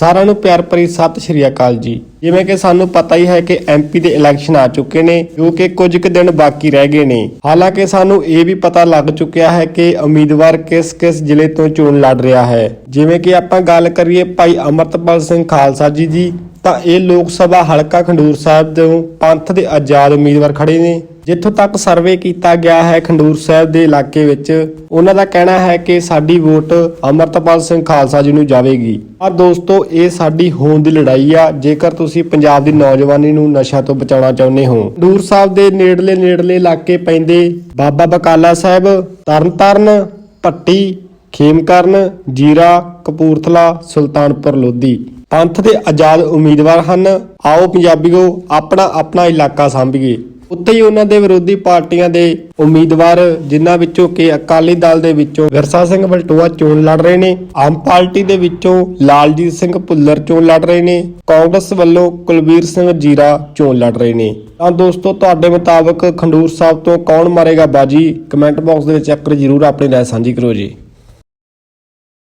ਸਾਰਿਆਂ ਨੂੰ ਪਿਆਰ ਭਰੀ ਸਤਿ ਸ਼੍ਰੀ ਅਕਾਲ ਜੀ। ਜਿਵੇਂ ਕਿ ਸਾਨੂੰ ਪਤਾ ਹੀ ਹੈ ਕਿ ਐਮਪੀ ਦੇ ਇਲੈਕਸ਼ਨ ਆ ਚੁੱਕੇ ਨੇ, ਜੋ ਕਿ ਕੁਝ ਕੁ ਦਿਨ ਬਾਕੀ ਰਹਿ ਗਏ ਨੇ। ਹਾਲਾਂਕਿ ਸਾਨੂੰ ਇਹ ਵੀ ਪਤਾ ਲੱਗ ਚੁੱਕਿਆ ਹੈ ਕਿ ਉਮੀਦਵਾਰ ਕਿਸ-ਕਿਸ ਜ਼ਿਲ੍ਹੇ ਤੋਂ ਚੋਣ ਲੜ ਰਿਹਾ ਹੈ। ਜਿਵੇਂ ਕਿ ਆਪਾਂ ਗੱਲ ਕਰੀਏ ਭਾਈ ਅਮਰਤਪਾਲ ਸਿੰਘ ਖਾਲਸਾ ਜੀ ਦੀ, ਤਾਂ ਇਹ ਲੋਕ ਸਭਾ ਹਲਕਾ ਖੰਡੂਰ ਸਾਹਿਬ ਤੋਂ ਪੰਥ ਦੇ ਆਜ਼ਾਦ ਉਮੀਦਵਾਰ ਖੜੇ ਨੇ। ਜਿੱਥੋਂ ਤੱਕ ਸਰਵੇ ਕੀਤਾ ਗਿਆ ਹੈ ਖੰਡੂਰ ਸਾਹਿਬ ਦੇ ਇਲਾਕੇ ਵਿੱਚ, ਉਹਨਾਂ ਦਾ ਕਹਿਣਾ ਹੈ ਕਿ ਸਾਡੀ ਵੋਟ ਅਮਰਤਪਾਲ ਸਿੰਘ ਖਾਲਸਾ ਜੀ ਨੂੰ ਜਾਵੇਗੀ। ਪਰ ਦੋਸਤੋ, ਇਹ ਸਾਡੀ ਹੋਂਦ ਦੀ ਲੜਾਈ ਆ। ਜੇਕਰ ਤੁਸੀਂ ਪੰਜਾਬ ਦੀ ਨੌਜਵਾਨੀ ਨੂੰ ਨਸ਼ਾ ਤੋਂ ਬਚਾਉਣਾ ਚਾਹੁੰਦੇ ਹੋ, ਖੰਡੂਰ ਸਾਹਿਬ ਦੇ ਨੇੜਲੇ ਨੇੜਲੇ ਇਲਾਕੇ ਪੈਂਦੇ ਬਾਬਾ ਬਕਾਲਾ ਸਾਹਿਬ, ਤਰਨਤਾਰਨ ਪੱਟੀ ਖੇਮਕਰਨ, ਜੀਰਾ, ਕਪੂਰਥਲਾ, ਸੁਲਤਾਨਪੁਰ, ਲੋਧੀ। ਪੰਥ ਦੇ ਆਜ਼ਾਦ ਉਮੀਦਵਾਰ ਹਨ। ਆਓ ਪੰਜਾਬੀਓ ਆਪਣਾ ਆਪਣਾ ਇਲਾਕਾ ਸੰਭੀਏ। ਉੱਥੇ ਹੀ ਉਹਨਾਂ ਦੇ ਵਿਰੋਧੀ ਪਾਰਟੀਆਂ ਦੇ ਉਮੀਦਵਾਰ, ਜਿਨ੍ਹਾਂ ਵਿੱਚੋਂ ਕਿ ਅਕਾਲੀ ਦਲ ਦੇ ਵਿੱਚੋਂ ਵਿਰਸਾ ਸਿੰਘ ਬਲਟੋਆ ਚੋਣ ਲੜ ਰਹੇ ਨੇ, ਆਮ ਪਾਰਟੀ ਦੇ ਵਿੱਚੋਂ ਲਾਲਜੀਤ ਸਿੰਘ ਭੁੱਲਰ ਚੋਣ ਲੜ ਰਹੇ ਨੇ, ਕਾਂਗਰਸ ਵੱਲੋਂ ਕੁਲਵੀਰ ਸਿੰਘ ਜੀਰਾ ਚੋਣ ਲੜ ਰਹੇ ਨੇ। ਤਾਂ ਦੋਸਤੋ, ਤੁਹਾਡੇ ਮੁਤਾਬਕ ਖੰਡੂਰ ਸਾਹਿਬ ਤੋਂ ਕੌਣ ਮਾਰੇਗਾ ਬਾਜੀ? ਕਮੈਂਟ ਬਾਕਸ ਦੇ ਵਿੱਚ ਇੱਕ ਜ਼ਰੂਰ ਆਪਣੀ ਰਾਏ ਸਾਂਝੀ ਕਰੋ ਜੀ।